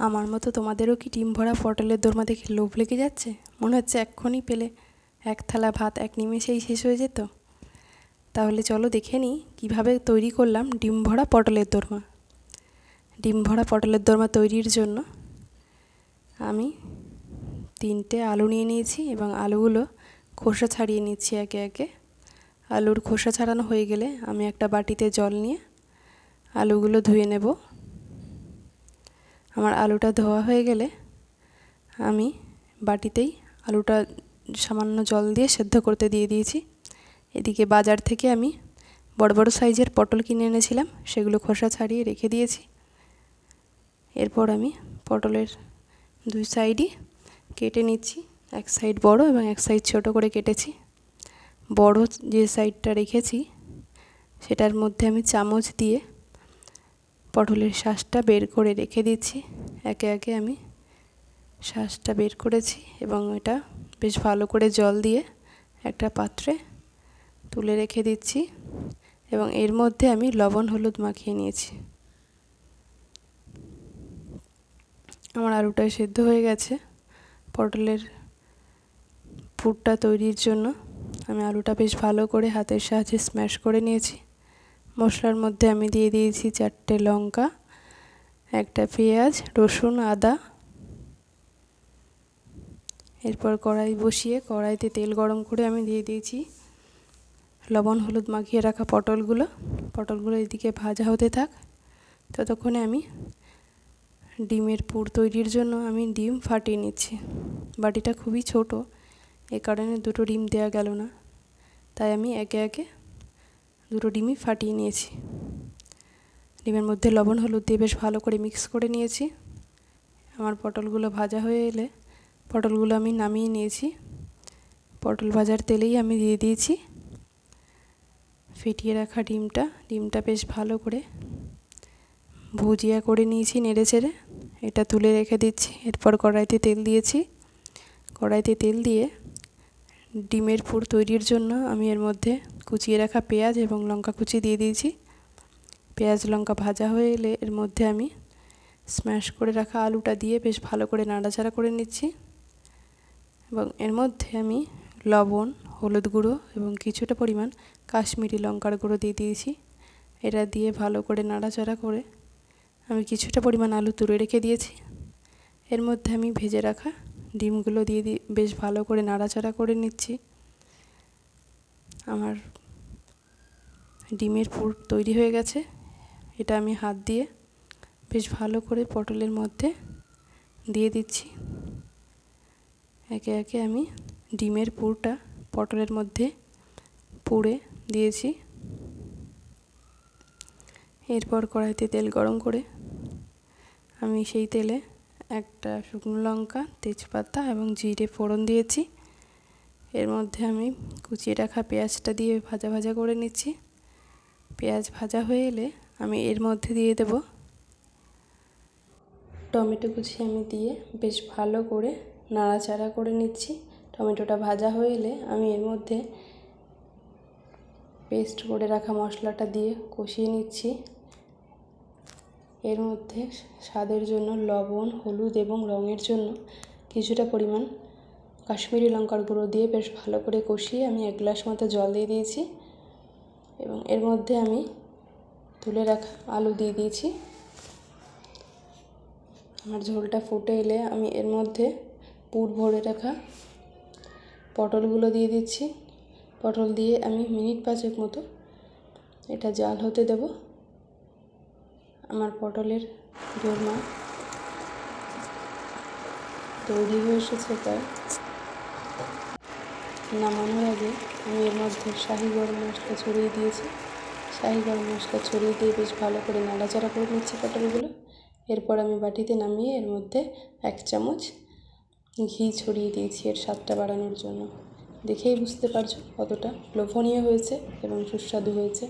আমার মতো তোমাদেরও কি ডিম ভরা পটলের দোরমা দেখে লোভ লেগে যাচ্ছে? মনে হচ্ছে এক্ষুনি পেলে এক থালা ভাত, এক নিমেষেই শেষ হয়ে যেত। তাহলে চলো দেখে নিই কীভাবে তৈরি করলাম ডিম ভরা পটলের দোরমা। ডিম ভরা পটলের দোরমা তৈরির জন্য আমি তিনটে আলু নিয়ে নিয়েছি এবং আলুগুলো খোসা ছাড়িয়ে নিচ্ছি একে একে। আলুর খোসা ছাড়ানো হয়ে গেলে আমি একটা বাটিতে জল নিয়ে আলুগুলো ধুয়ে নেব। আমার আলুটা ধোয়া হয়ে গেলে আমি বাটিতেই আলুটা সামান্য জল দিয়ে সেদ্ধ করতে দিয়ে দিয়েছি। এদিকে বাজার থেকে আমি বড় বড় সাইজের পটল কিনে এনেছিলাম, সেগুলো খোসা ছাড়িয়ে রেখে দিয়েছি। এরপর আমি পটলের দুই সাইডই কেটে নিচ্ছি, এক সাইড বড় এবং এক সাইড ছোট করে কেটেছি। বড় যে সাইডটা রেখেছি, সেটার মধ্যে আমি চামচ দিয়ে পটলের শ্বাসটা বের করে রেখে দিচ্ছি একে একে আমি শ্বাসটা বের করেছি এবং এটা বেশ ভালো করে জল দিয়ে একটা পাত্রে তুলে রেখে দিচ্ছি এবং এর মধ্যে আমি লবণ হলুদ মাখিয়ে নিয়েছি। আমার আলুটা সেদ্ধ হয়ে গেছে। পটলের পুরটা তৈরির জন্য আমি আলুটা বেশ ভালো করে হাতের সাহায্যে স্ম্যাশ করে নিয়েছি। মশলার মধ্যে আমি দিয়ে দিয়েছি চারটে লঙ্কা, একটা পেঁয়াজ, রসুন, আদা। এরপর কড়াই বসিয়ে, কড়াইতে তেল গরম করে আমি দিয়ে দিয়েছি লবণ, হলুদ মাখিয়ে রাখা পটলগুলো। পটলগুলো এদিকে ভাজা হতে থাক। ততক্ষণে আমি ডিমের পুর তৈরির জন্য আমি ডিম ফাটিয়ে নিচ্ছি। বাটিটা খুবই ছোট, এ কারণে দুটো ডিম দেওয়া গেল না। তাই আমি একে একে দুটো ডিমই ফাটিয়ে নিয়েছি। ডিমের মধ্যে লবণ, হলুদ দিয়ে বেশ ভালো করে মিক্স করে নিয়েছি। আমার পটলগুলো ভাজা হয়ে এলে পটলগুলো আমি নামিয়ে নিয়েছি। পটল ভাজার তেলেই আমি দিয়ে দিয়েছি। ফেটিয়ে রাখা ডিমটা ডিমটা বেশ ভালো করে ভুজিয়া করে নিয়েছি নেড়ে চেড়ে। এটা তুলে রেখে দিচ্ছি। এরপর কড়াইতে তেল দিয়েছি। কড়াইতে তেল দিয়ে ডিমের পুর তৈরির জন্য আমি এর মধ্যে কুচিয়ে রাখা পেঁয়াজ এবং লঙ্কা কুচি দিয়ে দিয়েছি। পেঁয়াজ, লঙ্কা ভাজা হয়ে এলে এর মধ্যে আমি স্ম্যাশ করে রাখা আলুটা দিয়ে বেশ ভালো করে নাড়াচাড়া করে নিচ্ছি। এবং এর মধ্যে আমি লবণ, হলুদ গুঁড়ো এবং কিছুটা পরিমাণ কাশ্মীরি লঙ্কার গুঁড়ো দিয়ে দিয়েছি। এটা দিয়ে ভালো করে নাড়াচাড়া করে আমি কিছুটা পরিমাণ আলু তুলে রেখে দিয়েছি। এর মধ্যে আমি ভেজে রাখা ডিমগুলো দিয়ে দিয়ে বেশ ভালো করে নাড়াচাড়া করে নিচ্ছি। আমার ডিমের পুর তৈরি হয়ে গেছে। এটা আমি হাত দিয়ে বেশ ভালো করে পটলের মধ্যে দিয়ে দিচ্ছি। একে একে আমি ডিমের পুরটা পটলের মধ্যে পুড়ে দিয়েছি। এরপর কড়াইতে তেল গরম করে আমি সেই তেলে একটা শুকনো লঙ্কা, তেজপাতা এবং জিরে ফোড়ন দিয়েছি। এর মধ্যে আমি কুচিয়ে রাখা পেঁয়াজটা দিয়ে ভাজা ভাজা করে নিচ্ছি। পেঁয়াজ ভাজা হয়ে এলে আমি এর মধ্যে দিয়ে দেব টমেটো কুচি আমি দিয়ে বেশ ভালো করে নাড়াচাড়া করে নিচ্ছি। টমেটোটা ভাজা হয়ে এলে আমি এর মধ্যে পেস্ট করে রাখা মশলাটা দিয়ে কষিয়ে নিচ্ছি। এর মধ্যে স্বাদের জন্য লবণ, হলুদ এবং রঙের জন্য কিছুটা পরিমাণ কাশ্মীরি লঙ্কার গুঁড়ো দিয়ে বেশ ভালো করে কষিয়ে আমি এক গ্লাস মতো জল দিয়ে দিয়েছি এবং এর মধ্যে আমি তুলে রাখা আলু দিয়ে দিয়েছি। আমার ঝোলটা ফুটে এলে আমি এর মধ্যে পুর ভরে রাখা পটলগুলো দিয়ে দিচ্ছি। পটল দিয়ে আমি মিনিট পাঁচেক মতো এটা জাল হতে দেব। আমার পটলের দোরমা। তৈরি হয়ে এসেছে প্রায়। নামানোর আগে আমি এর মধ্যে শাহি গরম মশলা ছড়িয়ে দিয়েছি। শাহি গরম মশলা ছড়িয়ে দিয়ে বেশ ভালো করে নাড়াচাড়া করে নিচ্ছি পটলগুলো। এরপর আমি বাটিতে নামিয়ে এর মধ্যে এক চামচ ঘি ছড়িয়ে দিয়েছি এর স্বাদটা বাড়ানোর জন্য। দেখেই বুঝতে পারছ কতটা লোভনীয় হয়েছে এবং সুস্বাদু হয়েছে।